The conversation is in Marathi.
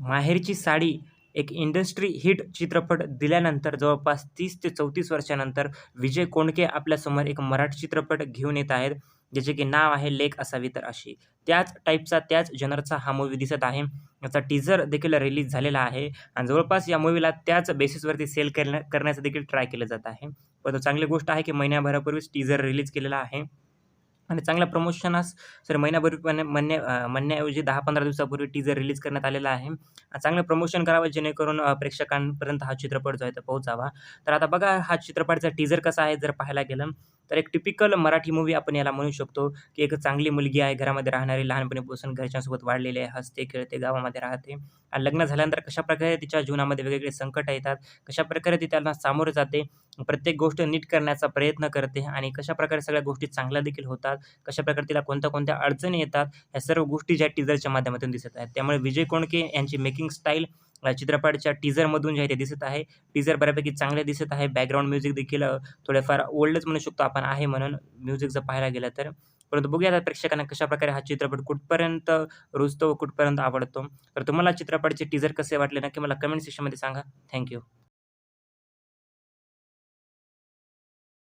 माहेरची साडी एक इंडस्ट्री हिट चित्रपट दिल्यानंतर जवळपास तीस ते चौतीस वर्षानंतर विजय कोंडके आपल्यासमोर एक मराठी चित्रपट घेऊन येत आहेत ज्याचे की नाव आहे लेख असावी तर अशी. त्याच टाईपचा त्याच जनरचा हा मूवी दिसत आहे. याचा टीझर देखील रिलीज झालेला आहे आणि जवळपास या मूवीला त्याच बेसिसवरती सेल करण्या करण्याचं देखील ट्राय केलं जात आहे. परंतु चांगली गोष्ट आहे की महिन्याभरापूर्वीच टीझर रिलीज केलेला आहे. आणि चांगल्या प्रमोशनास सर महिन्यापूर्वी पण म्हणण्याऐवजी दहा पंधरा दिवसापूर्वी टीझर रिलीज करण्यात आलेला आहे. चांगलं प्रमोशन करावं जेणेकरून प्रेक्षकांपर्यंत हा चित्रपट जो आहे तो पोहोचावा. तर आता बघा हा चित्रपटाचा टीझर कसा आहे जर पाहायला गेलं. तर एक टिपिकल मराठी मूवी आपण याला म्हणू शकतो की एक चांगली मुलगी आहे घरामध्ये राहणारी लहानपणीपासून घरच्यांसोबत वाढलेली आहे हसते खेळते गावामध्ये राहते. आणि लग्न झाल्यानंतर कशाप्रकारे तिच्या जीवनामध्ये वेगवेगळे संकट येतात कशाप्रकारे ती त्यांना सामोरे जाते प्रत्येक गोष्ट नीट करण्याचा प्रयत्न करते आणि कशाप्रकारे सगळ्या गोष्टी चांगल्या देखील होतात कशाप्रकारे तिला कोणत्या कोणत्या अडचणी येतात ह्या सर्व गोष्टी ज्या टीजरच्या माध्यमातून दिसत आहेत. त्यामुळे विजय कोणके यांची मेकिंग स्टाईल चित्रपटाच्या टीझरमधून जे आहे ते दिसत आहे. टीझर बऱ्यापैकी चांगले दिसत आहे. बॅकग्राऊंड म्युझिक देखील थोडेफार ओल्डच म्हणू शकतो आपण आहे म्हणून म्युझिक जर पाहायला गेलं तर. परंतु बघूया आता प्रेक्षकांना कशाप्रकारे हा चित्रपट कुठपर्यंत रुजतो व कुठपर्यंत आवडतो. तर तुम्हाला चित्रपटाचे टीझर कसे वाटले नक्की मला कमेंट सेक्शनमध्ये सांगा. थँक्यू